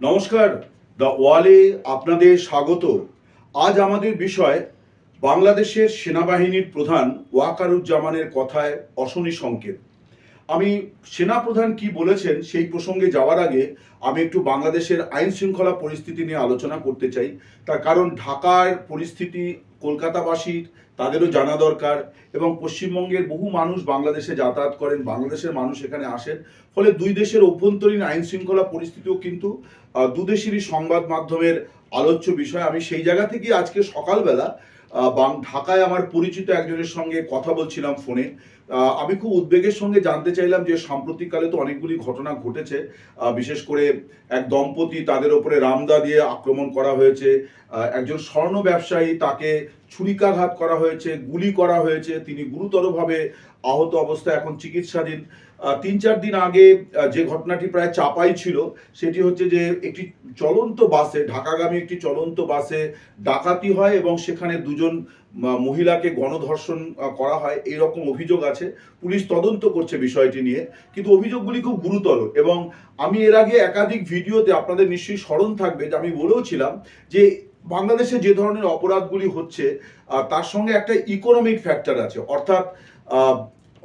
নমস্কার, দ্য ওয়ালে আপনাদের স্বাগত। আজ আমাদের বিষয় বাংলাদেশের সেনাবাহিনীর প্রধান ওয়াকারুজ্জামানের কথায় অশনি সংকেত। আমি সেনাপ্রধান কি বলেছেন সেই প্রসঙ্গে যাওয়ার আগে আমি একটু বাংলাদেশের আইন শৃঙ্খলা পরিস্থিতি নিয়ে আলোচনা করতে চাই। তার কারণ ঢাকার পরিস্থিতি কলকাতাবাসীর, তাদেরও জানা দরকার এবং পশ্চিমবঙ্গের বহু মানুষ বাংলাদেশে যাতায়াত করেন, বাংলাদেশের মানুষ এখানে আসেন। ফলে দুই দেশের অভ্যন্তরীণ আইন শৃঙ্খলা পরিস্থিতিও কিন্তু দুদেশেরই সংবাদ মাধ্যমের আলোচ্য বিষয়। আমি সেই জায়গা থেকেই আজকে সকালবেলা বাং- ঢাকায় আমার পরিচিত একজনের সঙ্গে কথা বলছিলাম ফোনে। আমি খুব উদ্বেগের সঙ্গে জানতে চাইলাম যে সাম্প্রতিককালে তো অনেকগুলি ঘটনা ঘটেছে। বিশেষ করে এক দম্পতি তাদের ওপরে রামদা দিয়ে আক্রমণ করা হয়েছে। একজন স্বর্ণ ব্যবসায়ী তাকে ছুরিকাঘাত করা হয়েছে, গুলি করা হয়েছে। তিনি গুরুতরভাবে আহত অবস্থায় এখন চিকিৎসাধীন। তিন চার দিন আগে যে ঘটনাটি প্রায় চাপাই ছিল, সেটি হচ্ছে যে একটি চলন্ত বাসে, ঢাকাগামী একটি চলন্ত বাসে ডাকাতি হয় এবং সেখানে দুজন মহিলাকে গণধর্ষণ করা হয়। এই রকম অভিযোগ আছে। পুলিশ তদন্ত করছে বিষয়টি নিয়ে। কিন্তু অভিযোগগুলি খুব গুরুতর এবং আমি এর আগে একাধিক ভিডিওতে আপনাদের নিশ্চয়ই স্মরণ থাকবে যে আমি বলেওছিলাম যে বাংলাদেশে যে ধরনের অপরাধগুলি হচ্ছে তার সঙ্গে একটা ইকোনমিক ফ্যাক্টর আছে। অর্থাৎ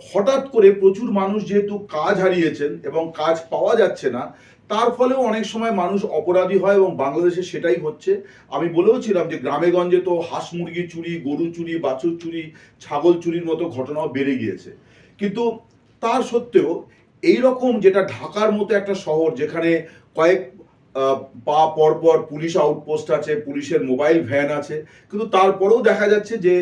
হঠাৎ করে প্রচুর মানুষ যেহেতু কাজ হারিয়েছেন এবং কাজ পাওয়া যাচ্ছে না, তার ফলেও অনেক সময় মানুষ অপরাধী হয় এবং বাংলাদেশে সেটাই হচ্ছে। আমি বলেওছিলাম যে গ্রামে গঞ্জে তো হাঁস মুরগি চুরি, গরু চুরি, বাছুর চুরি, ছাগল চুরির মতো ঘটনাও বেড়ে গিয়েছে। কিন্তু তার সত্ত্বেও এই রকম যেটা ঢাকার মতো একটা শহর যেখানে কয়েক পা পর পর পুলিশ আউটপোস্ট আছে, পুলিশের মোবাইল ভ্যান আছে, কিন্তু তারপরেও দেখা যাচ্ছে যে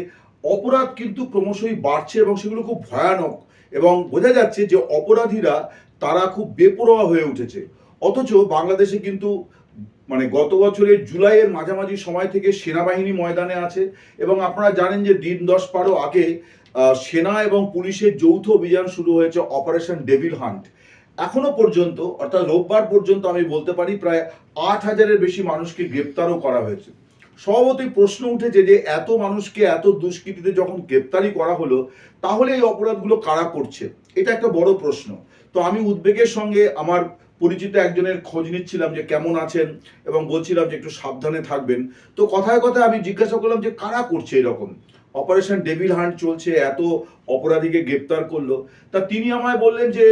অপরাধ কিন্তু ক্রমশই বাড়ছে এবং সেগুলো খুব ভয়ানক। এবং বোঝা যাচ্ছে যে অপরাধীরা তারা খুব বেপরোয়া হয়ে উঠেছে। অথচ বাংলাদেশে কিন্তু মানে গত বছরের জুলাইয়ের মাঝামাঝি সময় থেকে সেনাবাহিনী ময়দানে আছে এবং আপনারা জানেন যে দিন দশ বারো আগে সেনা এবং পুলিশের যৌথ অভিযান শুরু হয়েছে অপারেশন ডেভিল হান্ট। এখনও পর্যন্ত, অর্থাৎ রোববার পর্যন্ত আমি বলতে পারি, প্রায় আট হাজারের বেশি মানুষকে গ্রেপ্তারও করা হয়েছে। স্বভাবতই প্রশ্ন উঠেছে যে এত মানুষকে, এত দুষ্কৃতীতে যখন গ্রেপ্তারি করা হলো, তাহলে এই অপরাধগুলো কারা করছে? এটা একটা বড় প্রশ্ন। তো আমি উদ্বেগের সঙ্গে আমার পরিচিত একজনের খোঁজ নিচ্ছিলাম যে কেমন আছেন এবং বলছিলাম যে একটু সাবধানে থাকবেন। তো কথায় কথায় আমি জিজ্ঞাসা করলাম যে কারা করছে এরকম? অপারেশন ডেভিল হান্ট চলছে, এত অপরাধীকে গ্রেপ্তার করল। তা তিনি আমায় বললেন যে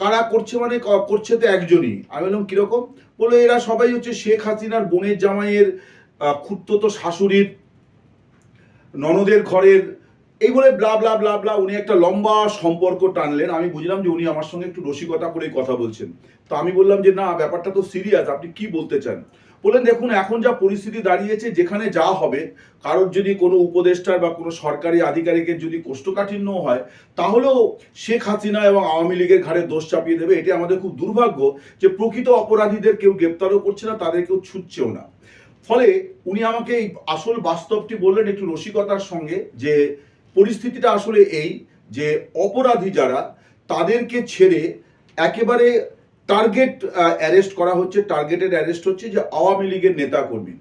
কারা করছে মানে করছে তো একজনই। আমি বললাম, কীরকম? বলল, এরা সবাই হচ্ছে শেখ হাসিনার বোনের জামাইয়ের আহ, খুড়তুতো শাশুড়ির ননদের ঘরের এই বলে ব্লা ব্লা ব্লা ব্লা উনি একটা লম্বা সম্পর্ক টানলেন। আমি বুঝলাম যে উনি আমার সঙ্গে একটু রসিকতা করেই কথা বলছেন। তো আমি বললাম যে না ব্যাপারটা তো সিরিয়াস আপনি কি বলতে চান? বললেন দেখুন এখন যা পরিস্থিতি দাঁড়িয়েছে যেখানে যা হবে কারোর যদি কোনো উপদেষ্টার বা কোনো সরকারি আধিকারিকের যদি কোষ্ঠকাঠিন্য হয় তাহলেও শেখ হাসিনা এবং আওয়ামী লীগের ঘাড়ে দোষ চাপিয়ে দেবে। এটি আমাদের খুব দুর্ভাগ্য যে প্রকৃত অপরাধীদের কেউ গ্রেপ্তারও করছে না তাদের কেউ ছুটছেও না। ফলে উনি আমাকে এই আসল বাস্তবটি বললেন একটু রসিকতার সঙ্গে, যে পরিস্থিতিটা আসলে এই যে অপরাধী যারা, তাদেরকে ছেড়ে একেবারে টার্গেট অ্যারেস্ট করা হচ্ছে টার্গেটেড অ্যারেস্ট হচ্ছে যে আওয়ামী লীগের নেতাকর্মী।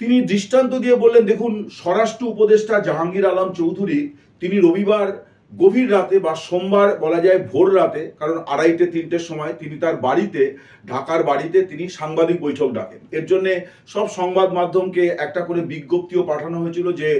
তিনি দৃষ্টান্ত দিয়ে বললেন, দেখুন, স্বরাষ্ট্র উপদেষ্টা জাহাঙ্গীর আলম চৌধুরী, তিনি রবিবার গভীর রাতে বা সোমবার বলা যায় ভোর রাতে, কারণ আড়াইটে তিনটের সময় তিনি তার বাড়িতে, ঢাকার বাড়িতে তিনি সাংবাদিক বৈঠক ডাকেন। এর জন্য সব সংবাদ মাধ্যমকে একটা করে বিজ্ঞপ্তিও পাঠানো হয়েছিল যে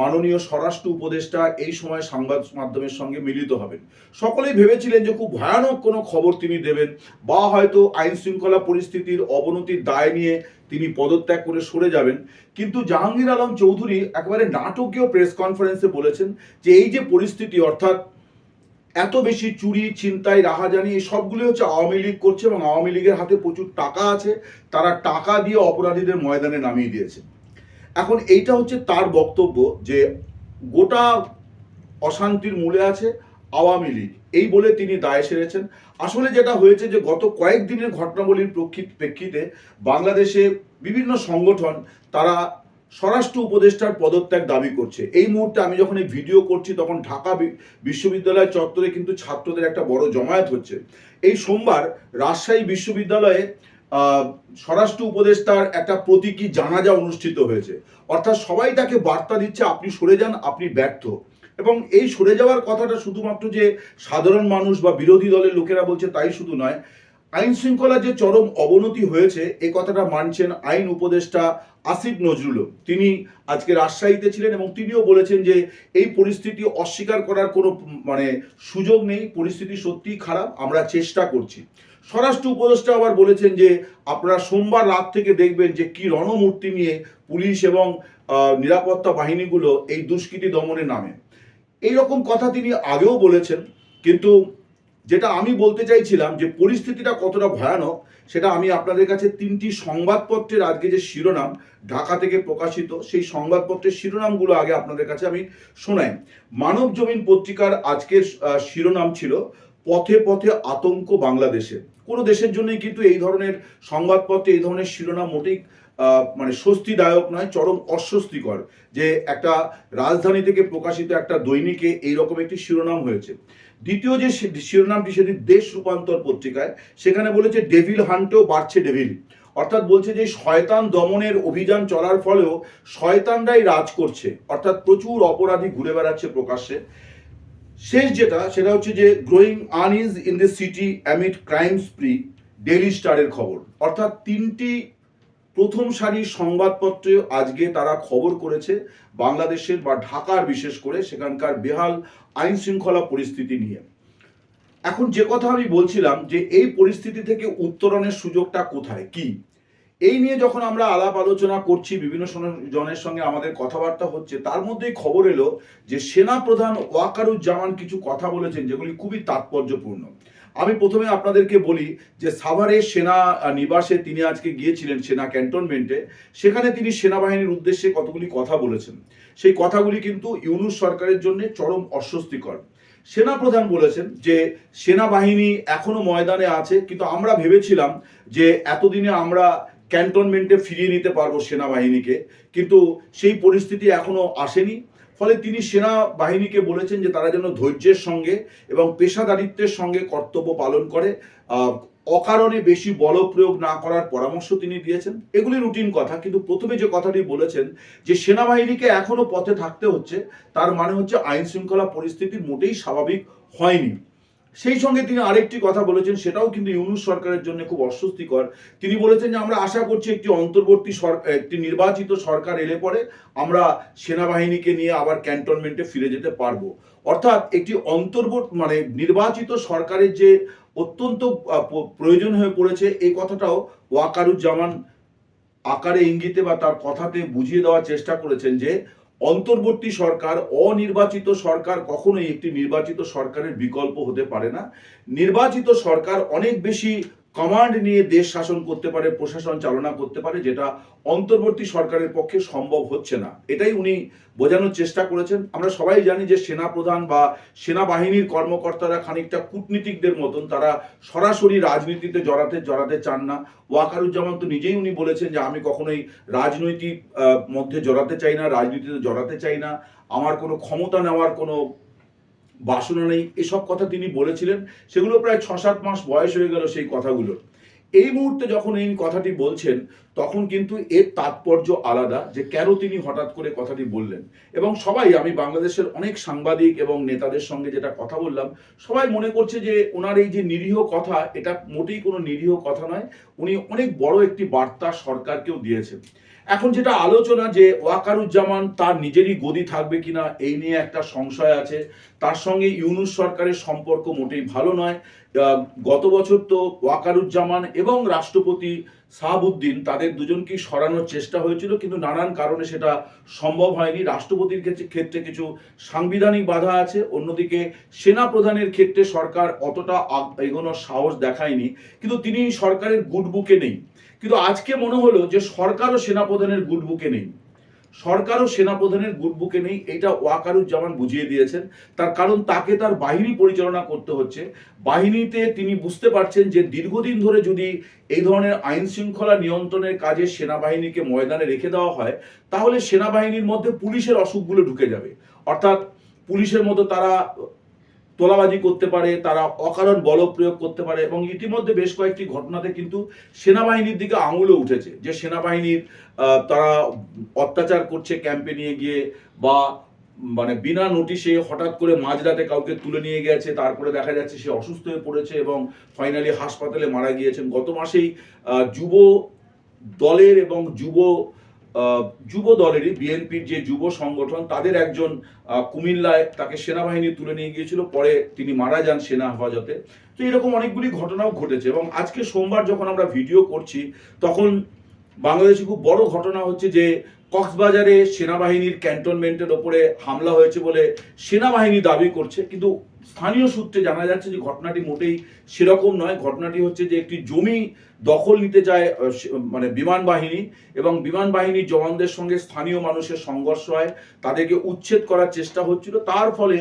মাননীয় স্বরাষ্ট্র উপদেষ্টা এই সময় সংবাদ মাধ্যমের সঙ্গে মিলিত হবেন। সকলেই ভেবেছিলেন যে খুব ভয়ানক কোনো খবর তিনি দেবেন, বা হয়তো আইন শৃঙ্খলা পরিস্থিতির অবনতির দায় নিয়ে তিনি পদত্যাগ করে সরে যাবেন। কিন্তু জাহাঙ্গীর আলম চৌধুরী একেবারে নাটকীয় প্রেস কনফারেন্সে বলেছেন যে, এই যে পরিস্থিতি, অর্থাৎ এত বেশি চুরি, ছিনতাই, রাহাজানি, এই সবগুলো হচ্ছে আওয়ামী লীগ করছে এবং আওয়ামী লীগের হাতে প্রচুর টাকা আছে। তারা টাকা দিয়ে অপরাধীদের ময়দানে নামিয়ে দিয়েছে। এখন এইটা হচ্ছে তার বক্তব্য যে, গোটা অশান্তির মূলে আছে আওয়ামী লীগ। এই বলে তিনি দায় সেরেছেন। আসলে যেটা হয়েছে যে গত কয়েকদিনের ঘটনাবলীর প্রক্ষি- প্রেক্ষিতে বাংলাদেশে বিভিন্ন সংগঠন তারা স্বরাষ্ট্র উপদেষ্টার পদত্যাগ দাবি করছে। এই মুহূর্তে আমি যখন এই ভিডিও করছি তখন ঢাকা বিশ্ববিদ্যালয় চত্বরে কিন্তু ছাত্রদের একটা বড় জমায়েত হচ্ছে। এই সোমবার রাজশাহী বিশ্ববিদ্যালয়ে স্বরাষ্ট্র উপদেষ্টার একটা প্রতীকী জানাজা অনুষ্ঠিত হয়েছে। অর্থাৎ সবাই তাকে বার্তা দিচ্ছে, আপনি সরে যান, আপনি ব্যর্থ। এবং এই সরে যাওয়ার কথাটা শুধুমাত্র যে সাধারণ মানুষ বা বিরোধী দলের লোকেরা বলছে তাই শুধু নয়, আইন শৃঙ্খলা যে চরম অবনতি হয়েছে এই কথাটা মানছেন আইন উপদেষ্টা আসিফ নজরুলও। তিনি আজকে রাজশাহীতে ছিলেন এবং তিনিও বলেছেন যে এই পরিস্থিতি অস্বীকার করার কোনো মানে সুযোগ নেই, পরিস্থিতি সত্যিই খারাপ, আমরা চেষ্টা করছি। স্বরাষ্ট্র উপদেষ্টা আবার বলেছেন যে আপনারা সোমবার রাত থেকে দেখবেন যে কি রণমূর্তি নিয়ে পুলিশ এবং নিরাপত্তা বাহিনীগুলো এই দুষ্কৃতি দমনে নামে। এই রকম কথা তিনি আগেও বলেছেন, কিন্তু যেটা আমি বলতে চাইছিলাম যে পরিস্থিতিটা কতটা ভয়ানক, সেটা আমি আপনাদের কাছে তিনটি সংবাদপত্রের আজকে যে শিরোনাম ঢাকা থেকে প্রকাশিত, সেই সংবাদপত্রের শিরোনামগুলো আগে আপনাদের কাছে আমি শোনাই। মানব জমিন পত্রিকার আজকের শিরোনাম ছিল, পথে পথে আতঙ্ক বাংলাদেশে। কোনো দেশের জন্যই কিন্তু এই ধরনের সংবাদপত্রে এই ধরনের শিরোনাম মোটেই মানে স্বস্তিদায়ক নয়, চরম অস্বস্তিকর যে একটা রাজধানী থেকে প্রকাশিত একটা দৈনিকে এইরকম একটি শিরোনাম হয়েছে। দ্বিতীয় যে শিরোনামটি সেটি দেশ রূপান্তর পত্রিকায়, সেখানে বলেছে, ডেভিল হান্টেও বাড়ছে ডেভিল। অর্থাৎ বলছে যে, শয়তান দমনের অভিযান চলার ফলেও শয়তানরাই রাজ করছে। অর্থাৎ প্রচুর অপরাধী ঘুরে বেড়াচ্ছে প্রকাশ্যে। শেষ যেটা, সেটা হচ্ছে যে, growing unease in the city amid crime spree daily স্টারের খবর। অর্থাৎ তিনটি প্রথম সারির সংবাদপত্রে আজকে তারা খবর করেছে বাংলাদেশের বা ঢাকার বিশেষ করে সেখানকার বেহাল আইন শৃঙ্খলা পরিস্থিতি নিয়ে। এখন যে কথা আমি বলছিলাম যে এই পরিস্থিতি থেকে উত্তরণের সুযোগটা কোথায়? কি? এই নিয়ে যখন আমরা আলাপ আলোচনা করছি, বিভিন্ন জনের সঙ্গে আমাদের কথাবার্তা হচ্ছে, তার মধ্যেই খবর এলো যে সেনা প্রধান ওয়াকারুজ্জামান কিছু কথা বলেছেন যেগুলি খুবই তাৎপর্যপূর্ণ। আমি প্রথমে আপনাদেরকে বলি যে সাভারের সেনা নিবাসে তিনি আজকে গিয়েছিলেন সেনা ক্যান্টনমেন্টে। সেখানে তিনি সেনাবাহিনীর উদ্দেশ্যে কতগুলি কথা বলেছেন। সেই কথাগুলি কিন্তু ইউনুস সরকারের জন্য চরম অস্বস্তিকর। সেনা প্রধান বলেছেন যে, সেনাবাহিনী এখনও ময়দানে আছে, কিন্তু আমরা ভেবেছিলাম যে এতদিনে আমরা ক্যান্টনমেন্টে ফিরিয়ে নিতে পারব সেনাবাহিনীকে। কিন্তু সেই পরিস্থিতি এখনও আসেনি। ফলে তিনি সেনাবাহিনীকে বলেছেন যে তারা যেন ধৈর্যের সঙ্গে এবং পেশাদারিত্বের সঙ্গে কর্তব্য পালন করে অকারণে বেশি বল প্রয়োগ না করার পরামর্শ তিনি দিয়েছেন। এগুলি রুটিন কথা, কিন্তু প্রথমে যে কথাটি বলেছেন যে সেনাবাহিনীকে এখনও পথে থাকতে হচ্ছে, তার মানে হচ্ছে আইন শৃঙ্খলা পরিস্থিতি মোটেই স্বাভাবিক হয়নি। সেই সঙ্গে তিনি আরেকটি কথা বলেছেন, সেটাও কিন্তু ইউনুস সরকারের জন্য খুব অস্বস্তিকর। তিনি বলেছেন যে, আমরা আশা করছি একটি অন্তর্বর্তী সরকার একটি নির্বাচিত সরকার এলে পরে আমরা সেনাবাহিনীকে নিয়ে আবার ক্যান্টনমেন্টে ফিরে যেতে পারব। অর্থাৎ একটি অন্তর্বর্তী মানে নির্বাচিত সরকারের যে অত্যন্ত প্রয়োজন হয়ে পড়েছে, এই কথাটাও ওয়াকারুজ্জামান আকারে ইঙ্গিতে বা তার কথাতে বুঝিয়ে দেওয়ার চেষ্টা করেছেন যে অন্তর্বর্তী সরকার, অনির্বাচিত সরকার কখনোই একটি নির্বাচিত সরকারের বিকল্প হতে পারে না। নির্বাচিত সরকার অনেক বেশি কমান্ড নিয়ে দেশ শাসন করতে পারে, প্রশাসন চালনা করতে পারে, যেটা অন্তর্বর্তী সরকারের পক্ষে সম্ভব হচ্ছে না। এটাই উনি বোঝানোর চেষ্টা করেছেন। আমরা সবাই জানি যে সেনা প্রধান বা সেনাবাহিনীর কর্মকর্তারা খানিকটা কূটনীতিকদের মতন, তারা সরাসরি রাজনীতিতে জড়াতে জড়াতে চান না। ওয়াকারুজ্জামান তো নিজেই উনি বলেছেন যে, আমি কখনোই রাজনৈতিক মধ্যে জড়াতে চাই না, রাজনীতিতে জড়াতে চাই না। আমার কোনো ক্ষমতা নেওয়ার কোনো বাসনা নেই, এসব কথা তিনি বলেছিলেন। সেগুলো প্রায় ছ সাত মাস বয়স হয়ে গেল সেই কথাগুলো। এই মুহূর্তে যখন এই কথাটি বলছেন, তখন কিন্তু এর তাৎপর্য আলাদা যে কেন তিনি হঠাৎ করে কথাটি বললেন। এবং সবাই, আমি বাংলাদেশের অনেক সাংবাদিক এবং নেতাদের সঙ্গে যেটা কথা বললাম, সবাই মনে করছে যে ওনার এই যে নিরীহ কথা, এটা মোটেই কোনো নিরীহ কথা নয়। উনি অনেক বড় একটি বার্তা সরকারকেও দিয়েছেন। এখন যেটা আলোচনা যে ওয়াকারুজ্জামান তার নিজেরই গদি থাকবে কিনা, এই নিয়ে একটা সংশয় আছে। তার সঙ্গে ইউনুস সরকারের সম্পর্ক মোটেই ভালো নয়। গত বছর তো ওয়াকারুজ্জামান এবং রাষ্ট্রপতি সাহাবুদ্দিন তাদের দুজনকেই সরানোর চেষ্টা হয়েছিল, কিন্তু নানান কারণে সেটা সম্ভব হয়নি। রাষ্ট্রপতির ক্ষেত্রে- কিছু সাংবিধানিক বাধা আছে, অন্যদিকে সেনা প্রধানের ক্ষেত্রে সরকার অতটা এগোনোর সাহস দেখায়নি। কিন্তু তিনি সরকারের গুড বুকে নেই। কিন্তু আজকে মনে হলো যে সরকারও সেনাপ্রধানের গুড বুকে নেই। সরকারও সেনাপ্রধানের গুড বুকে নেই, এটা ওয়াকারুজ্জামান বুঝিয়ে দিয়েছেন। তার কারণ তাকে তার বাহিনী পরিচালনা করতে হচ্ছে। বাহিনীতে তিনি বুঝতে পারছেন যে দীর্ঘদিন ধরে যদি এই ধরনের আইন শৃঙ্খলা নিয়ন্ত্রণের কাজে সেনাবাহিনীকে ময়দানে রেখে দেওয়া হয়, তাহলে সেনাবাহিনীর মধ্যে পুলিশের অসুখগুলো ঢুকে যাবে। অর্থাৎ পুলিশের মতো তারা তোলাবাজি করতে পারে, তারা অকারণ বল প্রয়োগ করতে পারে এবং ইতিমধ্যে বেশ কয়েকটি ঘটনাতে কিন্তু সেনাবাহিনীর দিকে আঙুলও উঠেছে যে সেনাবাহিনীর তারা অত্যাচার করছে ক্যাম্পে নিয়ে গিয়ে বা মানে বিনা নোটিশে হঠাৎ করে মাঝরাতে কাউকে তুলে নিয়ে গেছে, তারপরে দেখা যাচ্ছে সে অসুস্থ হয়ে পড়েছে এবং ফাইনালি হাসপাতালে মারা গিয়েছেন। গত মাসেই যুব দলের এবং যুব যুব দলেরই, বিএনপির যে যুব সংগঠন, তাদের একজন কুমিল্লায় তাকে সেনাবাহিনী তুলে নিয়ে গিয়েছিল, পরে তিনি মারা যান সেনা হেফাজতে। তো এরকম অনেকগুলি ঘটনাও ঘটেছে এবং আজকে সোমবার যখন আমরা ভিডিও করছি, তখন বাংলাদেশে খুব বড় ঘটনা হচ্ছে যে, কক্সবাজারে সেনাবাহিনীর ক্যান্টনমেন্টের ওপরে হামলা হয়েছে বলে সেনাবাহিনী দাবি করছে, কিন্তু স্থানীয় সূত্রে জানা যাচ্ছে যে ঘটনাটি মোটেই সেরকম নয়। ঘটনাটি হচ্ছে যে একটি জমি দখল নিতে চায় মানে বিমান বাহিনী এবং বিমান বাহিনীর জওয়ানদের সঙ্গে স্থানীয় মানুষের সংঘর্ষ হয়। তাদেরকে উচ্ছেদ করার চেষ্টা হচ্ছিল। তার ফলে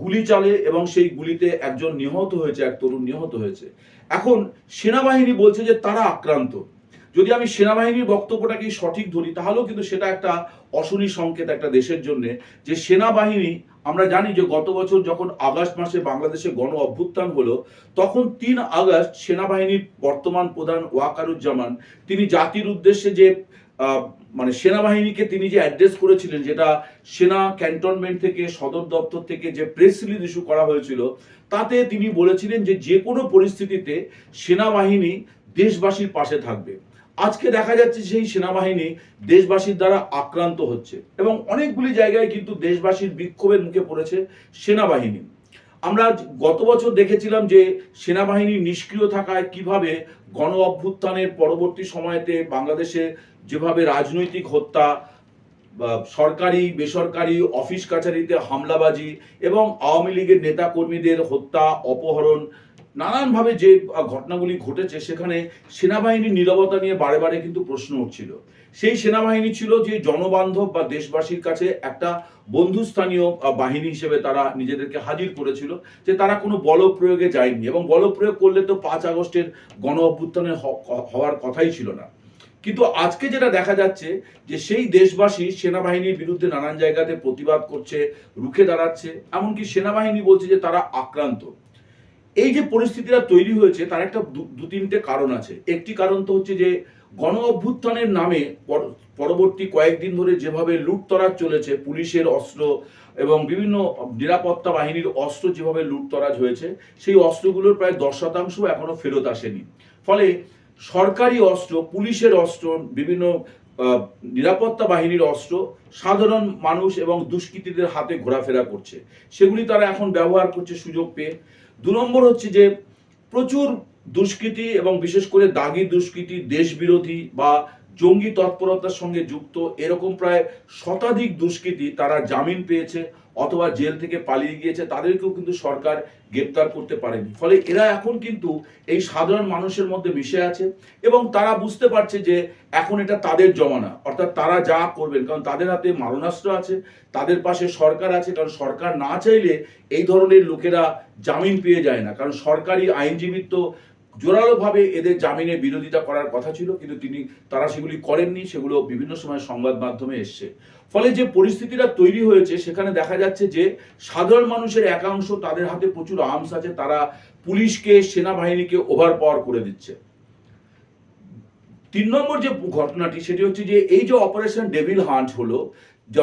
গুলি চালে এবং সেই গুলিতে একজন নিহত হয়েছে, এক তরুণ নিহত হয়েছে। এখন সেনাবাহিনী বলছে যে তারা আক্রান্ত। যদি আমি সেনাবাহিনীর বক্তব্যটাকেই সঠিক ধরি, তাহলেও কিন্তু সেটা একটা অশনি সংকেত একটা দেশের জন্য যে সেনাবাহিনী আমরা জানি যে গত বছর যখন আগস্ট মাসে বাংলাদেশে গণ অভ্যুত্থান হলো, তখন তিন আগস্ট সেনাবাহিনীর বর্তমান প্রধান ওয়াকারুজ্জামান, তিনি জাতির উদ্দেশ্যে যে মানে সেনাবাহিনীকে তিনি যে অ্যাড্রেস করেছিলেন, যেটা সেনা ক্যান্টনমেন্ট থেকে, সদর দপ্তর থেকে যে প্রেস রিলিজ ইস্যু করা হয়েছিল, তাতে তিনি বলেছিলেন যে যে কোনো পরিস্থিতিতে সেনাবাহিনী দেশবাসীর পাশে থাকবে। আজকে দেখা যাচ্ছে সেই সেনাবাহিনী দেশবাসীর দ্বারা আক্রান্ত হচ্ছে এবং অনেকগুলি জায়গায় কিন্তু দেশবাসীর বিক্ষোভের মুখে পড়েছে সেনাবাহিনী। আমরা গত বছর দেখেছিলাম যে সেনাবাহিনী নিষ্ক্রিয় থাকায় কীভাবে গণ অভ্যুত্থানের পরবর্তী সময়তে বাংলাদেশে যেভাবে রাজনৈতিক হত্যা সরকারি, বেসরকারি, অফিস কাছারিতে হামলাবাজি এবং আওয়ামী লীগের নেতা কর্মীদের হত্যা, অপহরণ নানানভাবে যে ঘটনাগুলি ঘটেছে, সেখানে সেনাবাহিনীর নীরবতা নিয়ে বারে বারে কিন্তু প্রশ্ন উঠছিল। সেই সেনাবাহিনী ছিল যে জনবান্ধব বা দেশবাসীর কাছে একটা বন্ধুস্থানীয় বাহিনী হিসেবে তারা নিজেদেরকে হাজির করেছিল, যে তারা কোনো বল প্রয়োগে যায়নি এবং বল প্রয়োগ করলে তো পাঁচ আগস্টের গণ অভ্যুত্থানে হওয়ার কথাই ছিল না। কিন্তু আজকে যেটা দেখা যাচ্ছে যে সেই দেশবাসী সেনাবাহিনীর বিরুদ্ধে নানান জায়গাতে প্রতিবাদ করছে, রুখে দাঁড়াচ্ছে, এমনকি সেনাবাহিনী বলছে যে তারা আক্রান্ত। এই যে পরিস্থিতিটা তৈরি হয়েছে, তার একটা দু- তিনটে কারণ আছে। একটি কারণ তো হচ্ছে যে, গণ অভ্যুত্থানের নামে পরবর্তী কয়েকদিন ধরে যেভাবে লুটতরাজ চলেছে, পুলিশের অস্ত্র এবং বিভিন্ন নিরাপত্তা বাহিনীর অস্ত্র যেভাবে লুটতরাজ হয়েছে, সেই অস্ত্রগুলোর প্রায় দশ শতাংশ এখনও ফেরত আসেনি। ফলে সরকারি অস্ত্র, পুলিশের অস্ত্র, বিভিন্ন নিরাপত্তা বাহিনীর অস্ত্র সাধারণ মানুষ এবং দুষ্কৃতীদের হাতে ঘোরাফেরা করছে। সেগুলি তারা এখন ব্যবহার করছে সুযোগ পেয়ে। দু নম্বর হচ্ছে যে প্রচুর দুষ্কৃতি এবং বিশেষ করে দাগি দুষ্কৃতি, দেশবিরোধী বা জঙ্গি তৎপরতার সঙ্গে যুক্ত এরকম প্রায় শতাধিক দুষ্কৃতী তারা জামিন পেয়েছে। অথবা জেল থেকে পালিয়ে গিয়েছে, তাদেরকেও কিন্তু সরকার গ্রেপ্তার করতে পারেনি। ফলে এরা এখন কিন্তু এই সাধারণ মানুষের মধ্যে মিশে আছে এবং তারা বুঝতে পারছে যে এখন এটা তাদের জমানা। অর্থাৎ তারা যা করবেন, কারণ তাদের হাতে মারণাস্ত্র আছে, তাদের পাশে সরকার আছে, কারণ সরকার না চাইলে এই ধরনের লোকেরা জামিন পেয়ে যায় না। কারণ সরকারি আইনজীবীর তো জোরালোভাবে এদের জামিনে বিরোধিতা করার কথা ছিল, কিন্তু তিনি, তারা সেগুলি করেননি, সেগুলো বিভিন্ন সময় সংবাদ মাধ্যমে এসছে। ফলে যে পরিস্থিতিটা তৈরি হয়েছে, সেখানে দেখা যাচ্ছে যে সাধারণ মানুষের একাংশ তাদের হাতে প্রচুর আর্মস আছে, তারা পুলিশকে, সেনাবাহিনীকে ওভার পাওয়ার করে দিচ্ছে। তিন নম্বর যে ঘটনাটি, সেটি হচ্ছে যে এই যে অপারেশন ডেভিল হান্ট হলো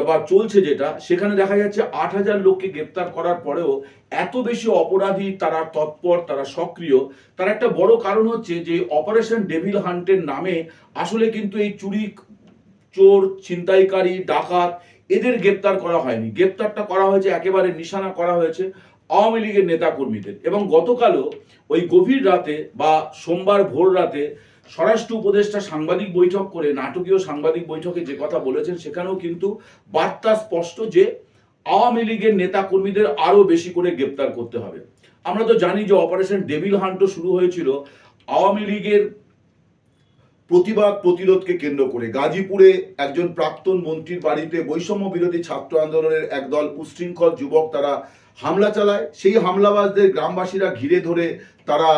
বা চলছে যেটা, সেখানে দেখা যাচ্ছে আট হাজার লোককে গ্রেপ্তার করার পরেও এত বেশি অপরাধী, তারা তৎপর, তারা সক্রিয়। তার একটা বড় কারণ হচ্ছে যে অপারেশন ডেভিল হান্টের নামে আসলে কিন্তু এই চুরি চোর, ছিনতাইকারী, ডাকাত, এদের গ্রেপ্তার করা হয়নি। গ্রেপ্তারটা করা হয়েছে, একেবারে নিশানা করা হয়েছে আওয়ামী লীগের নেতা কর্মীদের এবং গতকালও ওই গভীর রাতে বা সোমবার ভোর রাতে স্বরাষ্ট্র উপদেষ্টা সাংবাদিক বৈঠক করে, নাটকীয় সাংবাদিক বৈঠকে যে কথা বলেছেন, সেখানেও কিন্তু বার্তা স্পষ্ট যে আওয়ামী লীগের নেতা কর্মীদের আরও বেশি করে গ্রেপ্তার করতে হবে। আমরা তো জানি যে অপারেশন ডেভিল হান্টও শুরু হয়েছিল। আওয়ামী লীগের প্রতিবাদ প্রতিরোধকে কেন্দ্র করে গাজীপুরে একজন প্রাক্তন মন্ত্রীর বাড়িতে বৈষম্য বিরোধী ছাত্র আন্দোলনের একদল উশৃঙ্খল যুবক তারা হামলা চালায়। সেই হামলাবাজদের গ্রামবাসীরা ঘিরে ধরে তারা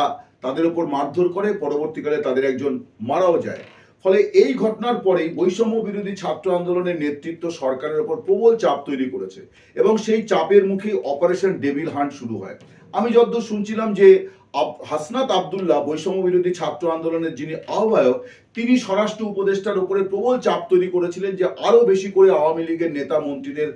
তাদের উপর মারধর করে, পরবর্তীকালে তাদের একজন মারাও যায়। ফলে এই ঘটনার পরেই বৈষম্য বিরোধী ছাত্র আন্দোলনের নেতৃত্ব সরকারের ওপর প্রবল চাপ তৈরি করেছে এবং সেই চাপের মুখে অপারেশন ডেভিল হান্ট শুরু হয়। আমি যতদূর শুনছিলাম যে হাসনাত আবদুল্লাহ বৈষম্য বিরোধী ছাত্র আন্দোলনের যিনি আহ্বায়ক, তিনি স্বরাষ্ট্র উপদেষ্টার উপরে প্রবল চাপ তৈরি করেছিলেন যে আরও বেশি করে আওয়ামী লীগের নেতা মন্ত্রীদের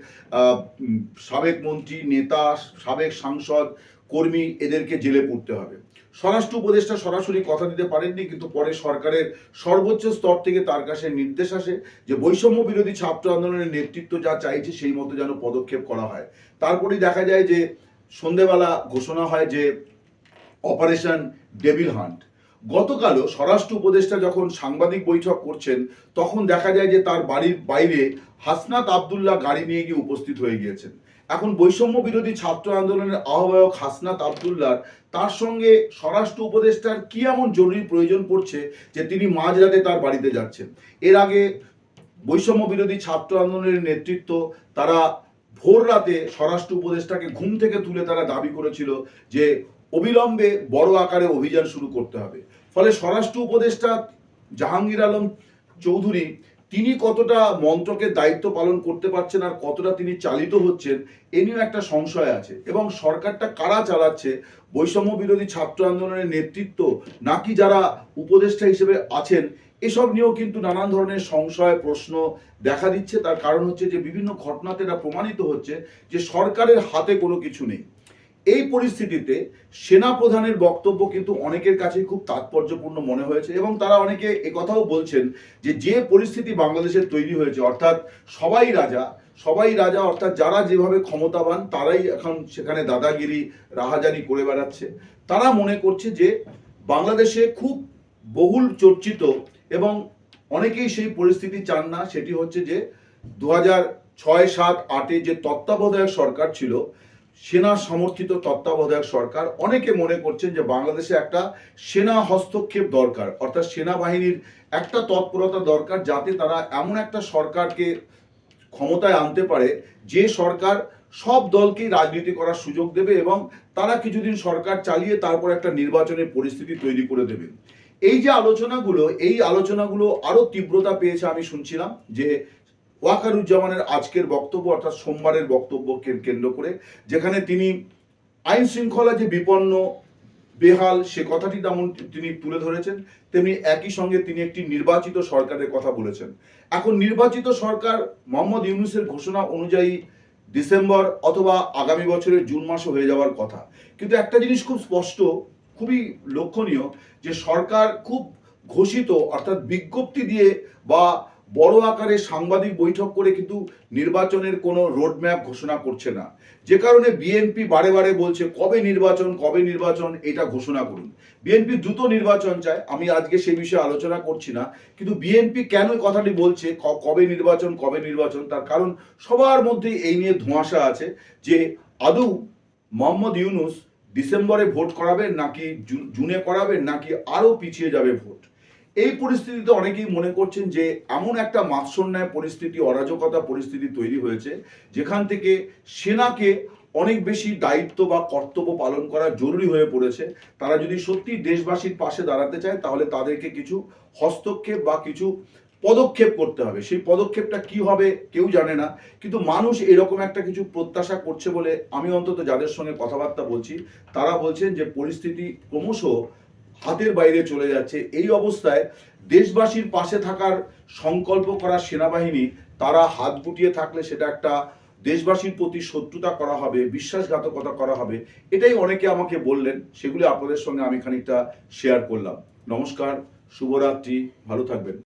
সাবেক মন্ত্রী, নেতা, সাবেক সাংসদ, কর্মী এদেরকে জেলে পুরতে হবে। স্বরাষ্ট্র উপদেষ্টা সরাসরি কথা দিতে পারেননি, কিন্তু পরে সরকারের সর্বোচ্চ স্তর থেকে তার কাছে নির্দেশ আসে যে বৈষম্য বিরোধী ছাত্র আন্দোলনের নেতৃত্ব যা চাইছে সেই মতো যেন পদক্ষেপ করা হয়। তারপরেই দেখা যায় যে সন্ধেবেলা ঘোষণা হয় যে অপারেশন ডেভিল হান্ট। গতকালও স্বরাষ্ট্র উপদেষ্টা যখন সাংবাদিক বৈঠক করছেন, তখন দেখা যায় যে তার বাড়ির বাইরে হাসনাত আবদুল্লাহ গাড়ি নিয়ে গিয়ে উপস্থিত হয়ে গিয়েছেন। এখন বৈষম্য বিরোধী ছাত্র আন্দোলনের আহ্বায়ক হাসনাত আবদুল্লাহ তার সঙ্গে স্বরাষ্ট্র উপদেষ্টার কি এমন জরুরি প্রয়োজন পড়ছে যে তিনি মাঝরাতে তার বাড়িতে যাচ্ছেন? এর আগে বৈষম্য বিরোধী ছাত্র আন্দোলনের নেতৃত্ব তারা ভোর রাতে স্বরাষ্ট্র উপদেষ্টাকে ঘুম থেকে তুলে তারা দাবি করেছিল যে অবিলম্বে বড় আকারে অভিযান শুরু করতে হবে। ফলে স্বরাষ্ট্র উপদেষ্টা জাহাঙ্গীর আলম চৌধুরী, তিনি কতটা মন্ত্রকের দায়িত্ব পালন করতে পারছেন আর কতটা তিনি চালিত হচ্ছেন, এ নিয়েও একটা সংশয় আছে। এবং সরকারটা কারা চালাচ্ছে? বৈষম্য বিরোধী ছাত্র আন্দোলনের নেতৃত্ব নাকি যারা উপদেষ্টা হিসেবে আছেন এসব নিয়েও কিন্তু নানান ধরনের সংশয়, প্রশ্ন দেখা দিচ্ছে। তার কারণ হচ্ছে যে, বিভিন্ন ঘটনাতে এটা প্রমাণিত হচ্ছে যে, সরকারের হাতে কোনো কিছু নেই। এই পরিস্থিতিতে সেনা প্রধানের বক্তব্য কিন্তু অনেকের কাছে খুব তাৎপর্যপূর্ণ মনে হয়েছে এবং তারা অনেকে কথাও বলছেন যে যে পরিস্থিতি বাংলাদেশের তৈরি হয়েছে, অর্থাৎ সবাই রাজা সবাই রাজা, অর্থাৎ যারা যেভাবে ক্ষমতাবান, তারাই এখন সেখানে দাদাগিরি, রাহাজানি করে বেড়াচ্ছে। তারা মনে করছে যে, বাংলাদেশে খুব বহুল চর্চিত এবং অনেকেই সেই পরিস্থিতি চান না, সেটি হচ্ছে যে দু হাজার ছয় সাত আটে যে তত্ত্বাবধায়ক সরকার ছিল, সেনা সমর্থিত তত্ত্বাবধায়ক সরকার, অনেকে মনে করছেন যে বাংলাদেশে একটা সেনা হস্তক্ষেপ দরকার, অর্থাৎ সেনাবাহিনীর একটা তৎপরতা দরকার যাতে তারা এমন একটা সরকারকে ক্ষমতায় আনতে পারে, যে সরকার সব দলকেই রাজনীতি করার সুযোগ দেবে এবং তারা কিছুদিন সরকার চালিয়ে তারপর একটা নির্বাচনের পরিস্থিতি তৈরি করে দেবেন এই যে আলোচনাগুলো, এই আলোচনাগুলো আরও তীব্রতা পেয়েছে আমি শুনছিলাম যে ওয়াকারুজ্জামানের আজকের বক্তব্য অর্থাৎ সোমবারের বক্তব্যকে কেন্দ্র করে, যেখানে তিনি আইন শৃঙ্খলা যে বিপন্ন বেহাল, সে কথাটি তেমন তিনি তুলে ধরেছেন। তেমনি একই সঙ্গে তিনি একটি নির্বাচিত সরকারের কথা বলেছেন। এখন নির্বাচিত সরকার মোহাম্মদ ইউনুসের ঘোষণা অনুযায়ী ডিসেম্বর অথবা আগামী বছরের জুন মাসও হয়ে যাওয়ার কথা। কিন্তু একটা জিনিস খুব স্পষ্ট খুবই লক্ষণীয় যে সরকার খুব ঘোষিত অর্থাৎ বিজ্ঞপ্তি দিয়ে বা বড় আকারে সাংবাদিক বৈঠক করে কিন্তু নির্বাচনের কোনো রোডম্যাপ ঘোষণা করছে না। যে কারণে বিএনপি বারে বারে বলছে, কবে নির্বাচন কবে নির্বাচন? এটা ঘোষণা করুন। বিএনপি দ্রুত নির্বাচন চায়। আমি আজকে সেই বিষয়ে আলোচনা করছি না। কিন্তু বিএনপি কেন কথাটি বলছে কবে নির্বাচন কবে নির্বাচন? তার কারণ সবার মধ্যে এই নিয়ে ধোঁয়াশা আছে যে আদৌ মোহাম্মদ ইউনুস ডিসেম্বরে ভোট করাবেন নাকি জুনে করাবেন নাকি আরও পিছিয়ে যাবে ভোট? এই পরিস্থিতিতে অনেকেই মনে করছেন যে এমন একটা মাৎসন্যায় পরিস্থিতি, অরাজকতা পরিস্থিতি তৈরি হয়েছে, যেখান থেকে সেনাকে অনেক বেশি দায়িত্ব বা কর্তব্য পালন করা জরুরি হয়ে পড়েছে। তারা যদি সত্যি দেশবাসীর পাশে দাঁড়াতে চায়, তাহলে তাদেরকে কিছু হস্তক্ষেপ বা কিছু পদক্ষেপ করতে হবে। সেই পদক্ষেপটা কি হবে কেউ জানে না, কিন্তু মানুষ এরকম একটা কিছু প্রত্যাশা করছে বলে আমি অন্তত যাদের সঙ্গে কথাবার্তা বলছি, তারা বলছেন যে পরিস্থিতি ক্রমশ হাতের বাইরে চলে যাচ্ছে। এই অবস্থায় দেশবাসীর পাশে থাকার সংকল্প করা সেনাবাহিনী, তারা হাত গুটিয়ে থাকলে সেটা একটা দেশবাসীর প্রতি শত্রুতা করা হবে, বিশ্বাসঘাতকতা করা হবে। এটাই অনেকে আমাকে বললেন, সেগুলি আপনাদের সঙ্গে আমি খানিকটা শেয়ার করলাম। নমস্কার, শুভরাত্রি, ভালো থাকবেন।